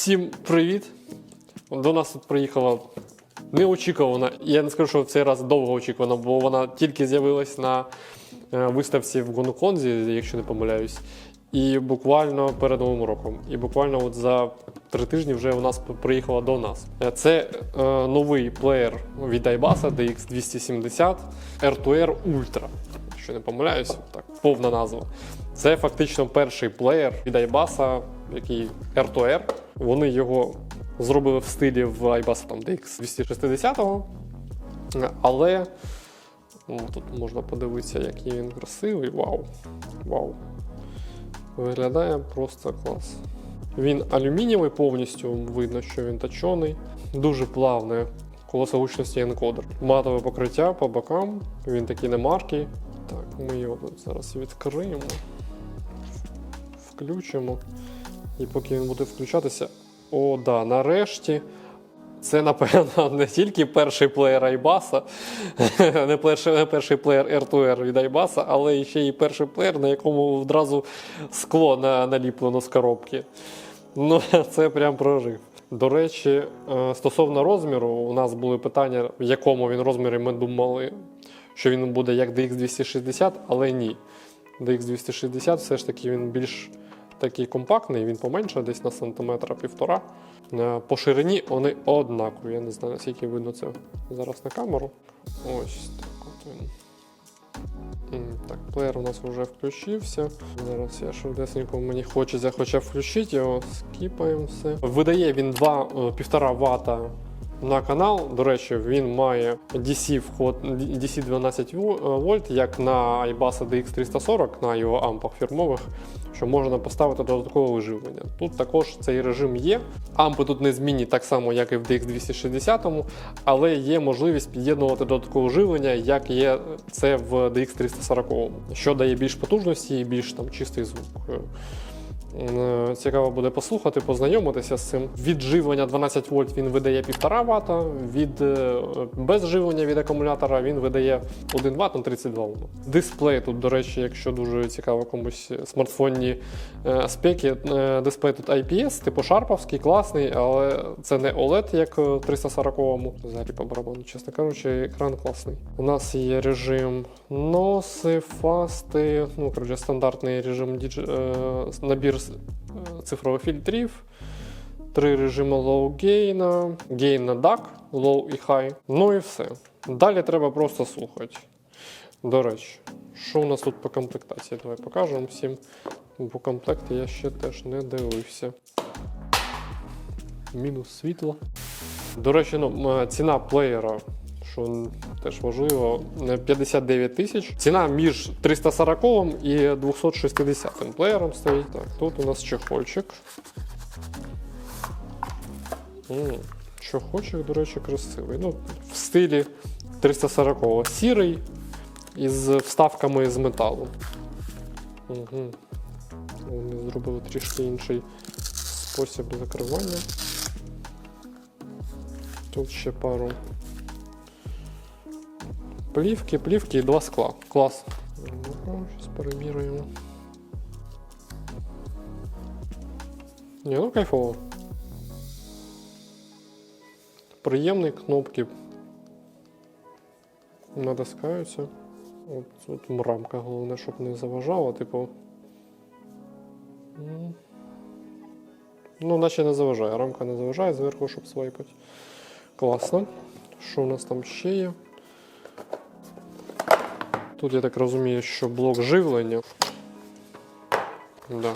Всім привіт! До нас тут приїхала неочікувана. Я не скажу, що в цей раз довго очікувана, бо вона тільки з'явилась на е, виставці в Гонконзі, якщо не помиляюсь, і буквально перед Новим роком. І буквально от за три тижні вже у нас приїхала до нас. Е, Це е, новий плеєр від iBus DX270 R2R Ultra. Якщо не помиляюсь, так, повна назва. Це фактично перший плеєр від iBus, який R2R. Вони його зробили в стилі в iBus там DX260, але ну, тут можна подивитися, який він красивий. Вау! Вау! Виглядає просто клас. Він алюмінієвий повністю, видно, що він точений, дуже плавний. Колесо гучності енкодер. Матове покриття по бокам, він такий не маркий. Так, ми його тут зараз відкриємо, включимо. І поки він буде включатися. О, да, нарешті. Це, напевно, не тільки перший плеєр Айбаса, не перший, не перший плеєр R2R від Айбаса, але ще й перший плеєр, на якому одразу скло на, наліплено з коробки. Ну, це прям прорив. До речі, е, стосовно розміру, у нас були питання, в якому він розмірі ми думали, що він буде як DX260, але ні. DX260 все ж таки він більш такий компактний, він поменше, десь на сантиметра півтора. Е, По ширині вони однакові. Я не знаю, наскільки видно це зараз на камеру. Ось так от він. Так, плеєр у нас вже включився. Зараз я швидесенько мені хочеться хоча включити його, скіпаємо все. Видає він 2,5 Вт на канал. До речі, він має DC вход DC 12 вольт, як на iBus DX340 на його ампах фірмових, що можна поставити додаткове виживлення. Тут також цей режим є. Ампи тут не змінні так само, як і в DX260, але є можливість під'єднувати додаткове живлення, як є це в DX340, що дає більш потужності і більш там чистий звук. Е, Цікаво буде послухати, познайомитися з цим. Від живлення 12 вольт він видає 1,5 Вт, від е, без живлення від акумулятора він видає 1 Вт на 32 Ом. Дисплей тут, до речі, якщо дуже цікаво комусь смартфонні е, спеки, е, дисплей тут IPS, типу шарповський, класний, але це не OLED, як 340-му. Взагалі по барабану, чесно кажучи, екран класний. У нас є режим носи, фасти, ну коротше, стандартний режим набір е, цифрових фільтрів. Три режими gain, gain на DAC, low і high. Ну і все. Далі треба просто слухати. До речі, що у нас тут по комплектації? Давай покажемо всім. Бо комплекти я ще теж не дивився. Мінус світло. До речі, ну, ціна плеєра, що теж важливо, е, 59 тисяч. Ціна між 340 і 260 плеєром стоїть. Так, тут у нас чехольчик. Чохольчик, до речі, красивий. Ну, в стилі 340 сірий із вставками з металу. Угу. Вони зробили трішки інший спосіб закривання. Тут ще пару плівки, плівки і два скла. Клас. Ну, Зараз перевірюємо. Ні, ну кайфово. Приємні кнопки натискаються. От тут рамка, головне, щоб не заважала, типу. Ну, наче не заважає. Рамка не заважає зверху, щоб свайпати. Класно. Що у нас там ще є? Тут я так розумію, що блок живлення. Да.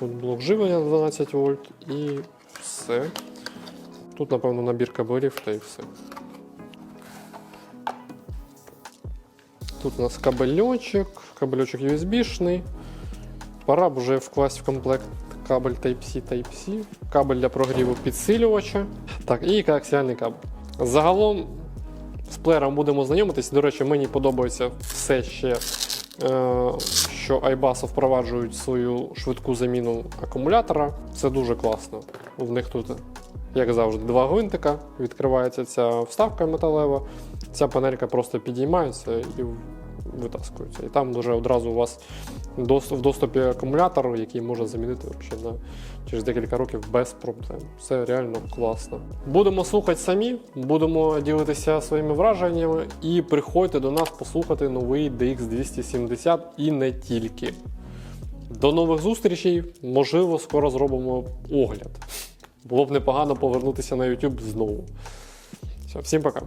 Тут блок живлення на 12 вольт і все. Тут, напевно, набір кабелів та і все. Тут у нас кабельочок, кабельочок USB-шний. Пора б вже вкласти в комплект кабель Type-C Type-C, кабель для прогріву підсилювача. Так, і коаксіальний кабель. Загалом з плеєром будемо знайомитись. До речі, мені подобається все ще, е, що iBus впроваджують свою швидку заміну акумулятора. Це дуже класно. В них тут, як завжди, два гвинтика. Відкривається ця вставка металева. Ця панелька просто підіймається і витаскуються. І там вже одразу у вас в доступі акумулятор, який може замінити на через декілька років без проблем. Це реально класно. Будемо слухати самі, будемо ділитися своїми враженнями і приходьте до нас послухати новий DX270 і не тільки. До нових зустрічей. Можливо, скоро зробимо огляд. Було б непогано повернутися на YouTube знову. Все, всім пока.